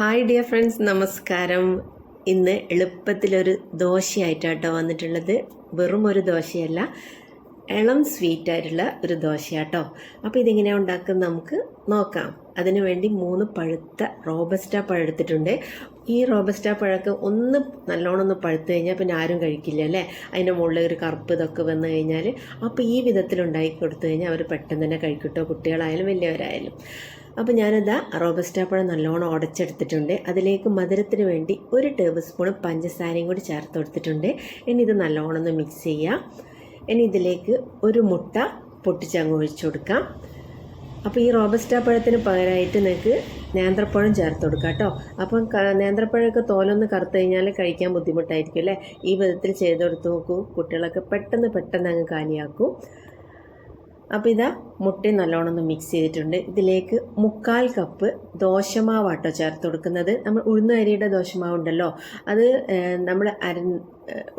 Hi dear friends നമസ്കാരം. ഇന്ന് എളുപ്പത്തിലൊരു ദോശയായിട്ടാട്ടോ വന്നിട്ടുള്ളത്. വെറും ഒരു ദോശയല്ല. ഇളം സ്വീറ്റ് ആയിട്ടുള്ള ഒരു ദോശയാട്ടോ. അപ്പോൾ ഇതിങ്ങനെ ഉണ്ടാക്കുന്നത് നമുക്ക് നോക്കാം. അതിനുവേണ്ടി മൂന്ന് പഴുത്ത റോബസ്റ്റ പഴം എടുത്തിട്ടുണ്ട്. ഈ റോബസ്റ്റ പഴമൊക്കെ ഒന്ന് നല്ലോണം ഒന്ന് പഴുത്തു കഴിഞ്ഞാൽ പിന്നെ ആരും കഴിക്കില്ല അല്ലേ? അതിന്റെ മുകളിൽ ഒരു കറുപ്പ് ഇതൊക്കെ വന്ന് കഴിഞ്ഞാൽ അപ്പോൾ ഈ വിധത്തിൽ ഉണ്ടാക്കി കൊടുത്തു കഴിഞ്ഞാൽ അവർ പെട്ടെന്ന് തന്നെ കഴിക്കട്ടോ കുട്ടികളായാലും വലിയവരായാലും. അപ്പോൾ ഞാനിതാ റോബസ്റ്റ പഴം നല്ലോണം ഉടച്ചെടുത്തിട്ടുണ്ട്. അതിലേക്ക് മധുരത്തിന് വേണ്ടി ഒരു ടേബിൾ സ്പൂൺ പഞ്ചസാരയും കൂടി ചേർത്ത് കൊടുത്തിട്ടുണ്ട്. ഇനി ഇത് നല്ലോണം ഒന്ന് മിക്സ് ചെയ്യാം. ഇനി ഇതിലേക്ക് ഒരു മുട്ട പൊട്ടിച്ചങ്ങ് ഒഴിച്ചു കൊടുക്കാം. അപ്പോൾ ഈ റോബസ്റ്റ പഴത്തിന് പകരമായിട്ട് നിങ്ങൾക്ക് നേന്ത്രപ്പഴം ചേർത്ത് കൊടുക്കാം കേട്ടോ. അപ്പം നേന്ത്രപ്പഴമൊക്കെ തോലൊന്ന് കറുത്ത് കഴിഞ്ഞാൽ കഴിക്കാൻ ബുദ്ധിമുട്ടായിരിക്കും അല്ലേ? ഈ വിധത്തിൽ ചെയ്ത് കൊടുത്ത് നോക്കൂ. കുട്ടികളൊക്കെ പെട്ടെന്ന് പെട്ടെന്ന് അങ്ങ് കാലിയാക്കും. അപ്പോൾ ഇതാ മുട്ടയും നല്ലോണം ഒന്ന് മിക്സ് ചെയ്തിട്ടുണ്ട്. ഇതിലേക്ക് മുക്കാൽ കപ്പ് ദോശമാവാട്ടോ ചേർത്ത് കൊടുക്കുന്നത്. നമ്മൾ ഉഴുന്ന അരിയുടെ ദോശമാവ് ഉണ്ടല്ലോ. അത് നമ്മൾ അര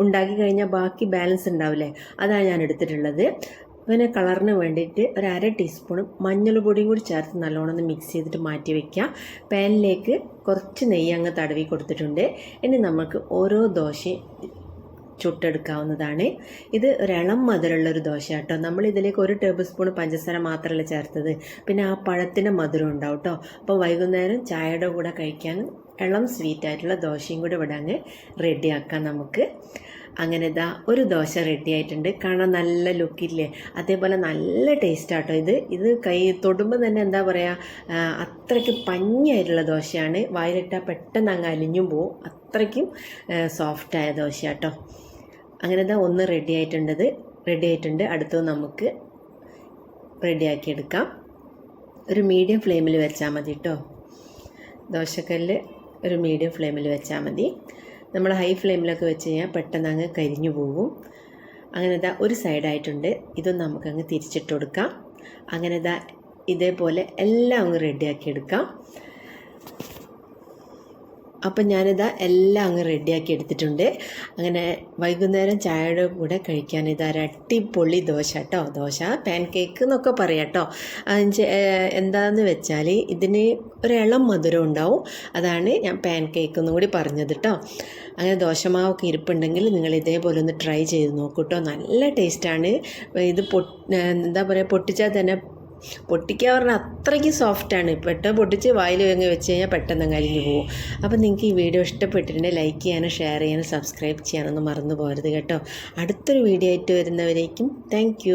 ഉണ്ടാക്കി കഴിഞ്ഞാൽ ബാക്കി ബാലൻസ് ഉണ്ടാവില്ലേ? അതാണ് ഞാൻ എടുത്തിട്ടുള്ളത്. പിന്നെ കളറിന് വേണ്ടിയിട്ട് ഒരു അര ടീസ്പൂണും മഞ്ഞൾ പൊടിയും കൂടി ചേർത്ത് നല്ലോണം ഒന്ന് മിക്സ് ചെയ്തിട്ട് മാറ്റി വയ്ക്കാം പാനിലേക്ക് കുറച്ച് നെയ്യ് അങ്ങ് തടവി കൊടുത്തിട്ടുണ്ട്. ഇനി നമുക്ക് ഓരോ ദോശയും ചുട്ടെടുക്കാവുന്നതാണ്. ഇത് ഒരിളം മധുരമുള്ള ഒരു ദോശ കേട്ടോ നമ്മൾ ഇതിലേക്ക് ഒരു ടേബിൾ സ്പൂൺ പഞ്ചസാര മാത്രമല്ല ചേർത്തത്. പിന്നെ ആ പഴത്തിന്റെ മധുരം ഉണ്ടാവും കേട്ടോ അപ്പോൾ വൈകുന്നേരം ചായയുടെ കൂടെ കഴിക്കാൻ ഇളം സ്വീറ്റ് ആയിട്ടുള്ള ദോശയും കൂടെ ഇവിടെ അങ്ങ് റെഡിയാക്കാം നമുക്ക്. അങ്ങനെ ഇതാ ഒരു ദോശ റെഡി ആയിട്ടുണ്ട്. കാണാൻ നല്ല ലുക്കില്ലേ അതേപോലെ നല്ല ടേസ്റ്റ് ആട്ടോ ഇത്. ഇത് കൈ തൊടുമ്പോൾ തന്നെ എന്താ പറയുക അത്രയ്ക്ക് പഞ്ഞായിട്ടുള്ള ദോശയാണ്. വായിലിട്ടാൽ പെട്ടെന്ന് അങ്ങ് അലിഞ്ഞും പോവും. അത്രയ്ക്കും സോഫ്റ്റായ ദോശ കേട്ടോ അങ്ങനെ ഇതാ ഒന്ന് റെഡി ആയിട്ടുണ്ടത് റെഡി ആയിട്ടുണ്ട്. അടുത്തത് നമുക്ക് റെഡിയാക്കി എടുക്കാം. ഒരു മീഡിയം ഫ്ലെയിമിൽ വെച്ചാൽ മതി കേട്ടോ ദോശക്കല്ല് ഒരു മീഡിയം ഫ്ലെയിമിൽ വെച്ചാൽ മതി. നമ്മൾ ഹൈ ഫ്ലെയിമിലൊക്കെ വെച്ച് കഴിഞ്ഞാൽ പെട്ടെന്ന് അങ്ങ് കരിഞ്ഞു പോകും അങ്ങനെ ഇതാ ഒരു സൈഡായിട്ടുണ്ട് ഇതൊന്ന് നമുക്കങ്ങ് തിരിച്ചിട്ട് കൊടുക്കാം. അങ്ങനെ ഇതാ ഇതേപോലെ എല്ലാം അങ്ങ് റെഡിയാക്കി എടുക്കാം. അപ്പം ഞാനിതാ എല്ലാം അങ്ങ് റെഡിയാക്കി എടുത്തിട്ടുണ്ട്. അങ്ങനെ വൈകുന്നേരം ചായയുടെ കൂടെ കഴിക്കാൻ ഇതാ അടിപൊളി ദോശ കേട്ടോ ദോശ പാൻ കേക്ക് എന്നൊക്കെ പറയാം കേട്ടോ എന്താണെന്ന് വെച്ചാൽ ഇതിന് ഒരു ഇളം മധുരം ഉണ്ടാവും. അതാണ് ഞാൻ പാൻ കേക്ക് എന്നും കൂടി പറഞ്ഞത് കേട്ടോ അങ്ങനെ ദോശമാവൊക്കെ ഇരിപ്പുണ്ടെങ്കിൽ നിങ്ങൾ ഇതേപോലെ ഒന്ന് ട്രൈ ചെയ്ത് നോക്കൂ കേട്ടോ നല്ല ടേസ്റ്റാണ് ഇത് പൊ എന്താ പറയുക പൊട്ടിച്ചാൽ തന്നെ പൊട്ടിക്കുക പറഞ്ഞാൽ അത്രയ്ക്ക് സോഫ്റ്റാണ് പെട്ടെന്ന് പൊട്ടിച്ച് വായിൽ അങ്ങ് വെച്ച് കഴിഞ്ഞാൽ പെട്ടെന്ന് കലിഞ്ഞു പോകും അപ്പോൾ നിങ്ങൾക്ക് ഈ വീഡിയോ ഇഷ്ടപ്പെട്ടിട്ടുണ്ടെങ്കിൽ ലൈക്ക് ചെയ്യാനും ഷെയർ ചെയ്യാനും സബ്സ്ക്രൈബ് ചെയ്യാനൊന്നും മറന്നു പോകരുത് കേട്ടോ. അടുത്തൊരു വീഡിയോ ആയിട്ട് വരുന്നവരേക്കും താങ്ക്